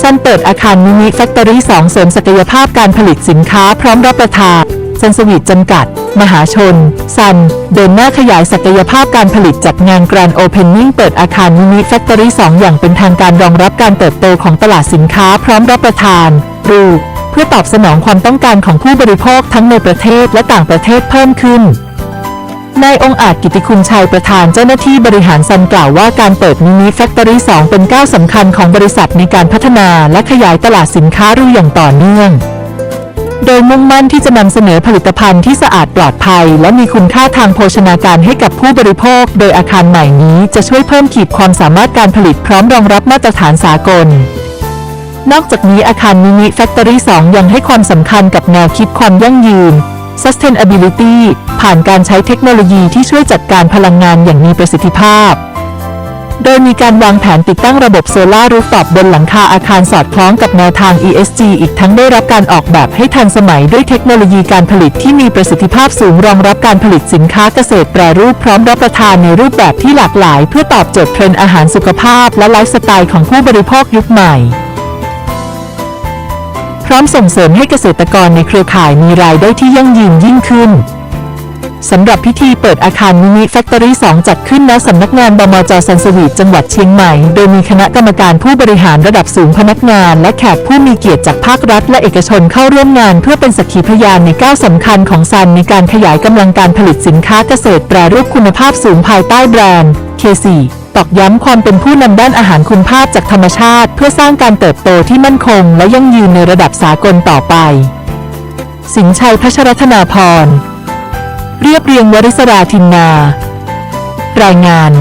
ซันเปิดอาคารมินิแฟคทอรี่2เสริมศักยภาพการผลิตสินค้าพร้อมรับประทานซันสวีทจำกัด มหาชน ซัน เดินหน้าขยายศักยภาพการผลิตจัดงานแกรน d โอเพนนิ่งเปิดอาคารมินิแฟคทอรี่2อย่างเป็นทางการรองรับการเติบโตของตลาดสินค้าพร้อมรับประทาน รูเพื่อตอบสนองความต้องการของผู้บริโภคทั้งในประเทศและต่างประเทศเพิ่มขึ้น นายองอาจกิติคุณชัยประธานเจ้าหน้าที่บริหารซันกล่าวว่าการเปิดมินิแฟคทอรี่2เป็นก้าวสำคัญของบริษัทในการพัฒนาและขยายตลาดสินค้ารูอย่างต่อเนื่อง โดยมุ่งมั่นที่จะนำเสนอผลิตภัณฑ์ที่สะอาดปลอดภัย และมีคุณค่าทางโภชนาการให้กับผู้บริโภค โดยอาคารใหม่นี้จะช่วยเพิ่มขีดความสามารถการผลิตพร้อมรองรับมาตรฐานสากลนอกจากนี้อาคารมินิแฟคทอรี่2ยังให้ความสำคัญกับแนวคิดความยั่งยืน sustainability ผ่านการใช้เทคโนโลยีที่ช่วยจัดการพลังงานอย่างมีประสิทธิภาพ โดยมีการวางแผนติดตั้งระบบโซลารูฟท็อปบนหลังคาอาคารสอดคล้องกับแนวทาง ESG อีกทั้งได้รับการออกแบบให้ทันสมัยด้วยเทคโนโลยีการผลิตที่มีประสิทธิภาพสูงรองรับการผลิตสินค้าเกษตรแปรรูปพร้อมรับประทานในรูปแบบที่หลากหลาย เพื่อตอบโจทย์เทรนด์อาหารสุขภาพและไลฟ์สไตล์ของผู้บริโภคยุคใหม่ ร้อมส่งเสริมให้เกษตรกรในเครือข่ายมีรายได้ที่ยั่งยืนยิ่งขึ้นสำหรับพิธีเปิดอาคารมินิแฟคทอรี่ 2 จัดขึ้นณสำนักงานบมจสันสวีจังหวัดเชียงใหม่ โดยมีคณะกรรมการผู้บริหารระดับสูงพนักงาน และแขกผู้มีเกียรติจากภาครัฐ และเอกชนเข้าร่วมงานเพื่อเป็นสักขีพยานในก้าวสำคัญของซันในการขยายกำลังการผลิตสินค้าเกษตรแปรรูปคุณภาพสูงภายใต้แบรนด์ K4 ตอกย้ำความเป็นผู้นำด้านอาหารคุณภาพจากธรรมชาติ เพื่อสร้างการเติบโตที่มั่นคง และยั่งยืนในระดับสากลต่อไป สินชัยพัชรธนาพร เรียบเรียงวริศราทินนา รายงาน